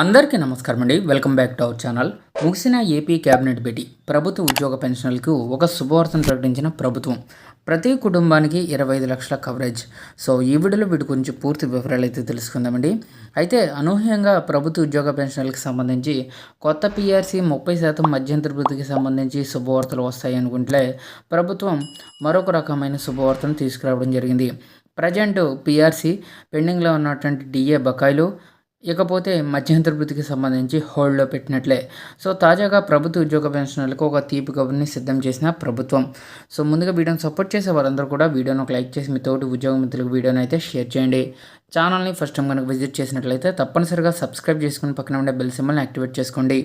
అందరికీ నమస్కారం అండి. Welcome back to our channel. ముగిసిన ఏపీ కేబినెట్ భేటీ. ప్రభుత్వ ఉద్యోగ పెన్షన్లకు ఒక శుభవార్తను ప్రకటించిన ప్రభుత్వం. ప్రతి కుటుంబానికి ఇరవై ఐదు లక్షల కవరేజ్. సో ఈ వీడియోలో వీటి గురించి పూర్తి వివరాలు అయితే తెలుసుకుందామండి అయితే అనూహ్యంగా ప్రభుత్వ ఉద్యోగ పెన్షన్లకు సంబంధించి కొత్త పిఆర్సీ ముప్పై శాతం మధ్యంతర వృద్ధికి సంబంధించి శుభవార్తలు వస్తాయి అనుకుంటే ప్రభుత్వం మరొక రకమైన శుభవార్తను తీసుకురావడం జరిగింది. ప్రజెంట్ పీఆర్సీ పెండింగ్లో ఉన్నటువంటి డిఏ బకాయిలు ఇకపోతే మధ్యంతర వృత్తికి సంబంధించి హోల్డ్లో పెట్టినట్లే. సో తాజాగా ప్రభుత్వ ఉద్యోగ పెన్షనర్లకు ఒక తీపి కబుర్ని సిద్ధం చేసిన ప్రభుత్వం. సో ముందుగా వీడియోని సపోర్ట్ చేసే వారందరూ కూడా వీడియోను ఒక లైక్ చేసి మీ తోటి ఉద్యోగ మిత్రులకు వీడియోని అయితే షేర్ చేయండి. ఛానల్ని ఫస్ట్ టైం కనుక విజిట్ చేసినట్లయితే తప్పనిసరిగా సబ్స్క్రైబ్ చేసుకుని పక్కన ఉండే బెల్ సింబల్ని యాక్టివేట్ చేసుకోండి.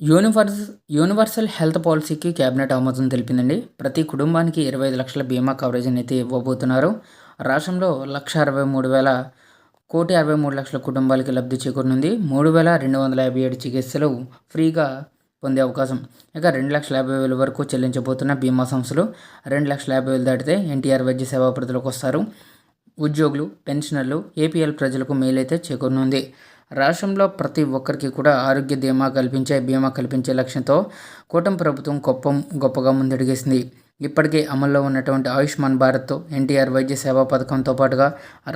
యూనివర్స్ యూనివర్సల్ హెల్త్ పాలసీకి కేబినెట్ ఆమోదం తెలిపిందండి. ప్రతి కుటుంబానికి ఇరవై ఐదు లక్షల బీమా కవరేజ్ అయితే ఇవ్వబోతున్నారు. రాష్ట్రంలో లక్ష అరవై మూడు వేల కోటి అరవై మూడు లక్షల కుటుంబాలకి లబ్ధి చేకూరనుంది. మూడు వేల రెండు వందల యాభై ఏడు చికిత్సలు ఫ్రీగా పొందే అవకాశం. ఇక రెండు లక్షల యాభై వేల వరకు చెల్లించబోతున్న బీమా సంస్థలు రెండు లక్షల యాభై వేలు దాటితే ఎన్టీఆర్ వైద్య సేవా పరిధిలోకి వస్తారు. ఉద్యోగులు పెన్షనర్లు ఏపీఎల్ ప్రజలకు మేలైతే చేకూరనుంది. రాష్ట్రంలో ప్రతి ఒక్కరికి కూడా ఆరోగ్య బీమా కల్పించే బీమా కల్పించే లక్ష్యంతో కూటమి ప్రభుత్వం గొప్ప గొప్పగా ముందడిగేసింది. ఇప్పటికే అమల్లో ఉన్నటువంటి ఆయుష్మాన్ భారత్ ఎన్టీఆర్ వైద్య సేవా పథకంతో పాటుగా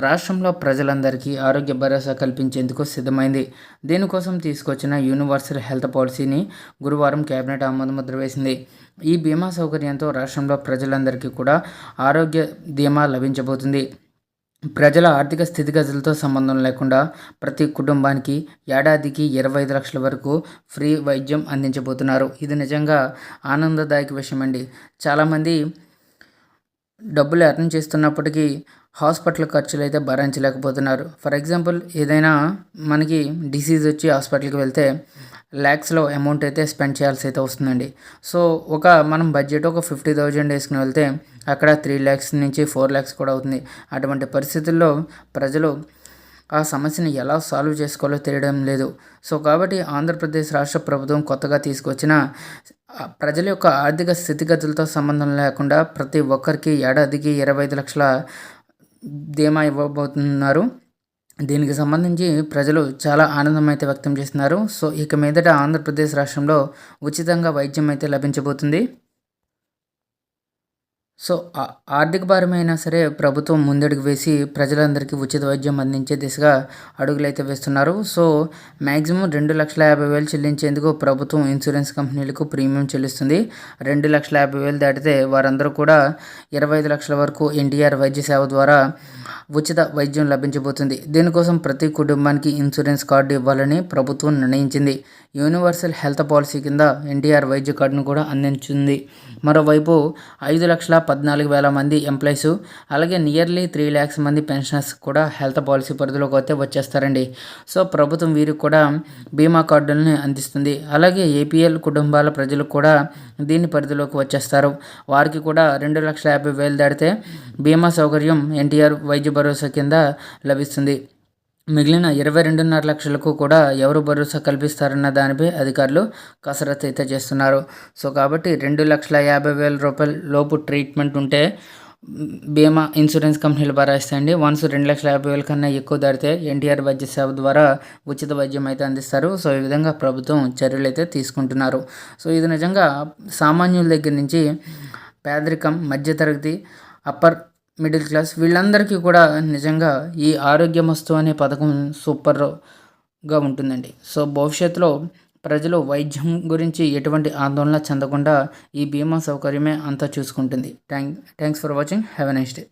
రాష్ట్రంలో ప్రజలందరికీ ఆరోగ్య భరోసా కల్పించేందుకు సిద్ధమైంది. దీనికోసం తీసుకొచ్చిన యూనివర్సల్ హెల్త్ పాలసీని గురువారం కేబినెట్ ఆమోదముద్ర వేసింది. ఈ బీమా సౌకర్యంతో రాష్ట్రంలో ప్రజలందరికీ కూడా ఆరోగ్య బీమా లభించబోతుంది. ప్రజల ఆర్థిక స్థితిగతులతో సంబంధం లేకుండా ప్రతి కుటుంబానికి ఏడాదికి ఇరవై ఐదు లక్షల వరకు ఫ్రీ వైద్యం అందించబోతున్నారు. ఇది నిజంగా ఆనందదాయక విషయం అండి చాలామంది డబ్బులు ఎర్న్ చేస్తున్నప్పటికీ హాస్పిటల్ ఖర్చులు అయితే భరించలేకపోతున్నారు. ఫర్ ఎగ్జాంపుల్ ఏదైనా మనకి డిసీజ్ వచ్చి హాస్పిటల్కి వెళ్తే ల్యాక్స్లో అమౌంట్ అయితే స్పెండ్ చేయాల్సి అయితే వస్తుందండి. సో ఒక మనం బడ్జెట్ ఒక ఫిఫ్టీ థౌజండ్ వేసుకుని వెళ్తే అక్కడ త్రీ ల్యాక్స్ నుంచి ఫోర్ ల్యాక్స్ కూడా అవుతుంది. అటువంటి పరిస్థితుల్లో ప్రజలు ఆ సమస్యను ఎలా సాల్వ్ చేసుకోవాలో తెలియడం లేదు. సో కాబట్టి ఆంధ్రప్రదేశ్ రాష్ట్ర ప్రభుత్వం కొత్తగా తీసుకొచ్చిన ప్రజల యొక్క ఆర్థిక స్థితిగతులతో సంబంధం లేకుండా ప్రతి ఒక్కరికి ఏడాదికి ఇరవై ఐదు లక్షల ధీమా ఇవ్వబోతున్నారు. దీనికి సంబంధించి ప్రజలు చాలా ఆనందం అయితే వ్యక్తం చేస్తున్నారు. సో ఇక మీదట ఆంధ్రప్రదేశ్ రాష్ట్రంలో ఉచితంగా వైద్యం అయితే లభించబోతుంది. సో ఆర్థిక భారమైనా సరే ప్రభుత్వం ముందడుగు వేసి ప్రజలందరికీ ఉచిత వైద్యం అందించే దిశగా అడుగులైతే వేస్తున్నారు. సో మ్యాక్సిమం రెండు లక్షల యాభై వేలు చెల్లించేందుకు ప్రభుత్వం ఇన్సూరెన్స్ కంపెనీలకు ప్రీమియం చెల్లిస్తుంది. రెండు లక్షల యాభై వేలు దాటితే వారందరూ కూడా ఇరవై ఐదు లక్షల వరకు ఎన్టీఆర్ వైద్య సేవ ద్వారా ఉచిత వైద్యం లభించబోతుంది. దీనికోసం ప్రతి కుటుంబానికి ఇన్సూరెన్స్ కార్డు ఇవ్వాలని ప్రభుత్వం నిర్ణయించింది. యూనివర్సల్ హెల్త్ పాలసీ కింద ఎన్టీఆర్ వైద్య కార్డును కూడా అందించింది. మరోవైపు ఐదు లక్షల పద్నాలుగు వేల మంది ఎంప్లాయీస్ అలాగే నియర్లీ త్రీ ల్యాక్స్ మంది పెన్షనర్స్ కూడా హెల్త్ పాలసీ పరిధిలోకి అయితే వచ్చేస్తారండి. సో ప్రభుత్వం వీరికి కూడా బీమా కార్డులను అందిస్తుంది. అలాగే ఏపీఎల్ కుటుంబాల ప్రజలు కూడా దీని పరిధిలోకి వచ్చేస్తారు. వారికి కూడా రెండు లక్షల యాభై వేలు దాటితే బీమా సౌకర్యం ఎన్టీఆర్ వైద్య భరోసా కింద లభిస్తుంది. మిగిలిన ఇరవై రెండున్నర లక్షలకు కూడా ఎవరు భరోసా కల్పిస్తారన్న దానిపై అధికారులు కసరత్తు అయితే చేస్తున్నారు. సో కాబట్టి రెండు లక్షల యాభై వేల రూపాయల లోపు ట్రీట్మెంట్ ఉంటే బీమా ఇన్సూరెన్స్ కంపెనీలు భరాయిస్తాయండి. వన్స్ రెండు లక్షల యాభై వేల కన్నా ఎక్కువ ధరితే ఎన్టీఆర్ వైద్య సేవ ద్వారా ఉచిత వైద్యం అయితే అందిస్తారు. సో ఈ విధంగా ప్రభుత్వం చర్యలు అయితే తీసుకుంటున్నారు. సో ఇది నిజంగా సామాన్యుల దగ్గర నుంచి పేదరికం మధ్యతరగతి అప్పర్ మిడిల్ క్లాస్ వీళ్ళందరికీ కూడా నిజంగా ఈ ఆరోగ్యమస్తు అనే పథకం సూపర్గా ఉంటుందండి. సో భవిష్యత్తులో ప్రజలు వైద్యం గురించి ఎటువంటి ఆందోళన చెందకుండా ఈ బీమా సౌకర్యమే అంతా చూసుకుంటుంది. Thank thanks for watching. Have a nice day.